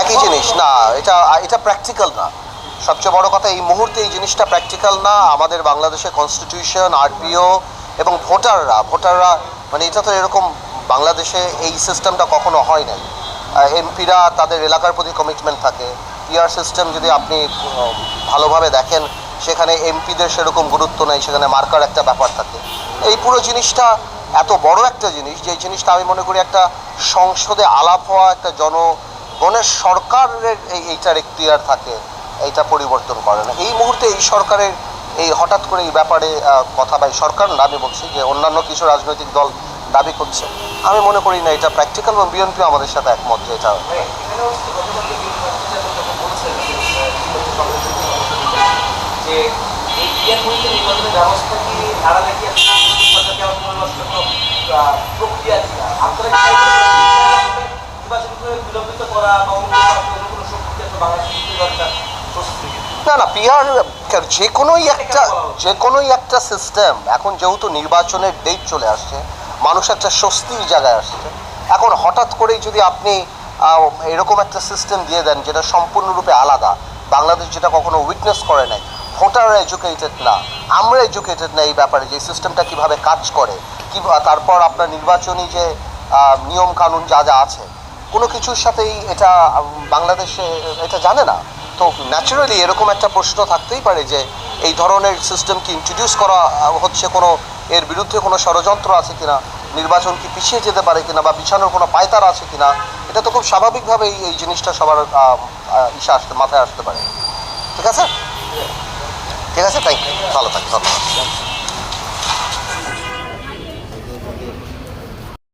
একই জিনিস। না, এটা এটা প্র্যাকটিক্যাল না। সবচেয়ে বড় কথা, এই মুহূর্তে এই জিনিসটা প্র্যাকটিক্যাল না। আমাদের বাংলাদেশের কনস্টিটিউশন আরপিও এবং ভোটাররা ভোটাররা মানে এটা তো এরকম বাংলাদেশে এই সিস্টেমটা কখনো হয় নাই। এমপিরা তাদের এলাকার প্রতি কমিটমেন্ট থাকে। পিআর সিস্টেম যদি আপনি ভালোভাবে দেখেন, সেখানে এমপিদের সেরকম গুরুত্ব নেই, সেখানে মার্কার একটা ব্যাপার থাকে। এই পুরো জিনিসটা এত বড় একটা জিনিস, যে জিনিসটা আমি মনে করি একটা সংসদে আলাপ হওয়া, একটা জনগণের সরকারের এই এইটার এখতিয়ার থাকে, এইটা পরিবর্তন করে না। এই মুহূর্তে এই সরকারের এই হঠাৎ করে এই ব্যাপারে কথা বা সরকার না আমি বলছি যে অন্যান্য কিছু রাজনৈতিক দল দাবি করছে। আমি মনে করি না, এটা প্র্যাকটিক্যাল এবং বিএনপি আমাদের সাথে একমত যে এটা ব্যবস্থা কি সরকারকে আমার পরিবর্তন কোনো আহ, প্রক্রিয়া কিনা আপনারা কি নির্বাচন করে বিলম্বিত করা বা অন্য কোনো কোনো শক্তি আছে বাংলাদেশের দরকার প্রস্তুতি না না পিআর যে কোনোই একটা, যে কোনোই একটা সিস্টেম এখন যেহেতু নির্বাচনের ডেট চলে আসছে, মানুষ একটা স্বস্তির জায়গায় আসছে। এখন হঠাৎ করেই যদি আপনি এরকম একটা সিস্টেম দিয়ে দেন যেটা সম্পূর্ণরূপে আলাদা, বাংলাদেশ যেটা কখনো উইটনেস করে নাই, ভোটাররা এডুকেটেড না, আমরা এডুকেটেড না এই ব্যাপারে, যে সিস্টেমটা কীভাবে কাজ করে কি তারপর আপনার নির্বাচনী যে নিয়ম কানুন যা যা আছে কোনো কিছুর সাথেই এটা বাংলাদেশে, এটা জানে না। তো ন্যাচারালি এরকম একটা প্রশ্ন থাকতেই পারে যে এই ধরনের সিস্টেম কি ইন্ট্রোডিউস করা হচ্ছে কোনো, এর বিরুদ্ধে কোনো ষড়যন্ত্র আছে কিনা, নির্বাচন কি পিছিয়ে যেতে পারে কিনা বা পিছানোর কোনো পায়তার আছে কিনা, এটা তো খুব স্বাভাবিকভাবেই এই জিনিসটা সবার ইসে আসতে, মাথায় আসতে পারে। ঠিক আছে? ঠিক আছে? থ্যাংক ইউ ভালো থাকি ধন্যবাদ